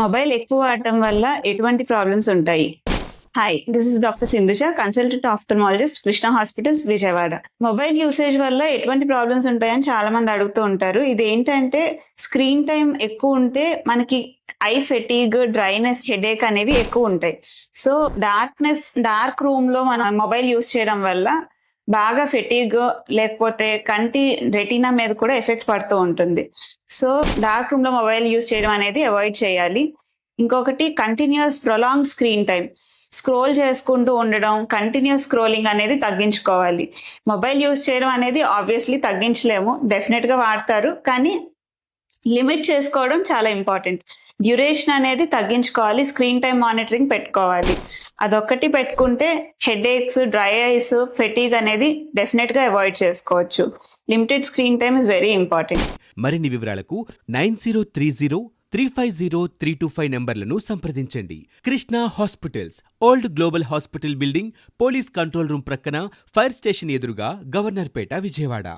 Mobile ఎక్కువ ఆడటం వల్ల ఎటువంటి ప్రాబ్లమ్స్ ఉంటాయి? Hi this is doctor Sindhuja consultant ophthalmologist Krishna hospitals Vijayawada mobile usage వల్ల ఎటువంటి ప్రాబ్లమ్స్ ఉంటాయని చాలా మంది అడుగుతూ ఉంటారు. ఇది ఏంటంటే స్క్రీన్ టైం ఎక్కువ ఉంటే మనకి ఐ ఫెటీగ్ డ్రైనెస్ హెడేక్ అనేవి ఎక్కువ ఉంటాయి. సో డార్క్నెస్ డార్క్ రూమ్లో మనం మొబైల్ యూస్ చేయడం వల్ల బాగా ఫెటీగ్ లేకపోతే కంటి రెటీనా మీద కూడా ఎఫెక్ట్ పడుతూ ఉంటుంది. సో డార్క్ రూమ్లో మొబైల్ యూస్ చేయడం అనేది అవాయిడ్ చేయాలి. ఇంకొకటి continuous prolong screen time scroll చేసుకుంటూ ఉండడం కంటిన్యూస్ స్క్రోలింగ్ అనేది తగ్గించుకోవాలి. మొబైల్ యూస్ చేయడం అనేది ఆబ్వియస్లీ తగ్గించలేము. డెఫినెట్గా వాడతారు కానీ లిమిట్ చేసుకోవడం చాలా ఇంపార్టెంట్ డ్యూరేషన్ అనేది తగ్గించుకోవాలి స్క్రీన్ టైం మానిటరింగ్ పెట్టుకోవాలి. అదొక్కటి పెట్టుకుంటే headache dry eyes fatigue అనేది డెఫినెట్గా అవాయిడ్ చేసుకోవచ్చు. Limited screen time is very important. మరిన్ని వివరాలకు nine zero three zero three five zero three two five నెంబర్లను సంప్రదించండి. Krishna hospitals old global hospital building police control room ప్రక్కన fire station ఎదురుగా గవర్నర్పేట విజయవాడ.